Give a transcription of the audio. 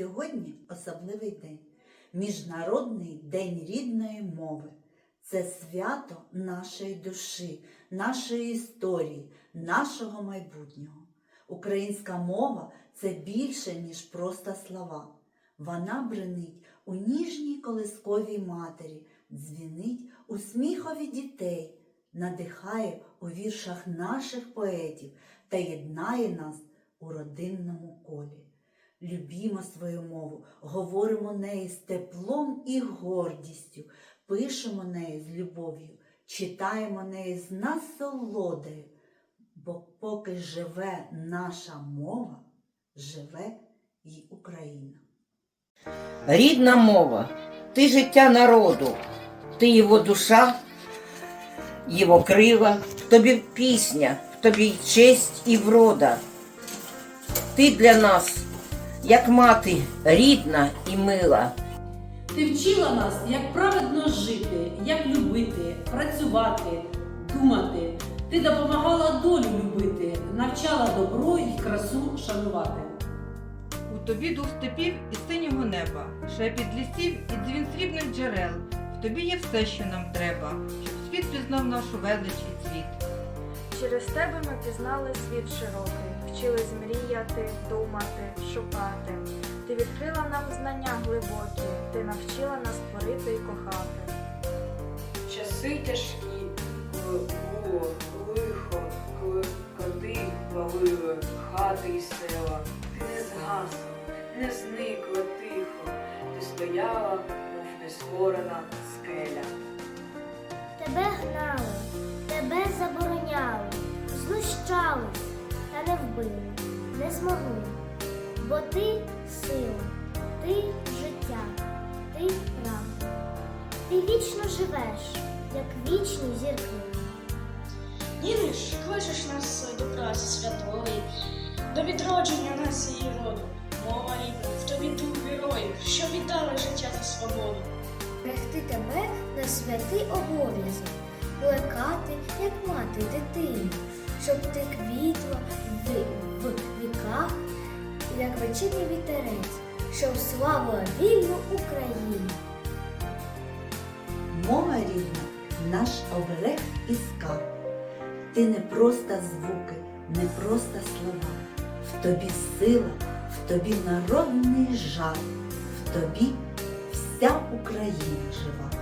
Сьогодні особливий день Міжнародний день рідної мови. Це свято нашої душі, нашої історії, нашого майбутнього. Українська мова це більше, ніж просто слова. Вона бренить у ніжній колисковій матері, дзвінить у сміхові дітей, надихає у віршах наших поетів та єднає нас у родинному колі. Любімо свою мову, говоримо неї з теплом і гордістю, пишемо неї з любов'ю, читаємо неї з насолодою, бо поки живе наша мова, живе й Україна. Рідна мова, ти життя народу, ти його душа, його крила, тобі пісня, тобі честь і врода. Ти для нас, як мати, рідна і мила. Ти вчила нас, як праведно жити, як любити, працювати, думати. Ти допомагала долю любити, навчала добро і красу шанувати. У тобі дух степів і синього неба, шепіт лісів і дзвін срібних джерел. В тобі є все, що нам треба, щоб світ пізнав нашу велич і цвіт. Через тебе ми пізнали світ широкий, вчились мріяти, думати, шукати. Ти відкрила нам знання глибокі, ти навчила нас творити і кохати. Часи тяжкі, коли було лихо, коли коти валили хати і села. Ти не згасла, не зникла тихо, ти стояла, мов нескорена скеля. Тебе гнали, та не змогли. Бо ти сила, ти життя, ти правда. Ти вічно живеш, як вічні зірки. Ж кличеш нас до праці святої, до відродження нас її роду. Мова в тобі дух героїв, що віддали життя за свободу. Берегти тебе на святий обов'язок, плекати, як мати дитину, щоб ти квітла в, віках, як вечірній вітерець, що славила вільну Україну. Мова рідна наш оберег і скарб. Ти не просто звуки, не просто слова. В тобі сила, в тобі народний жар, в тобі вся Україна жива.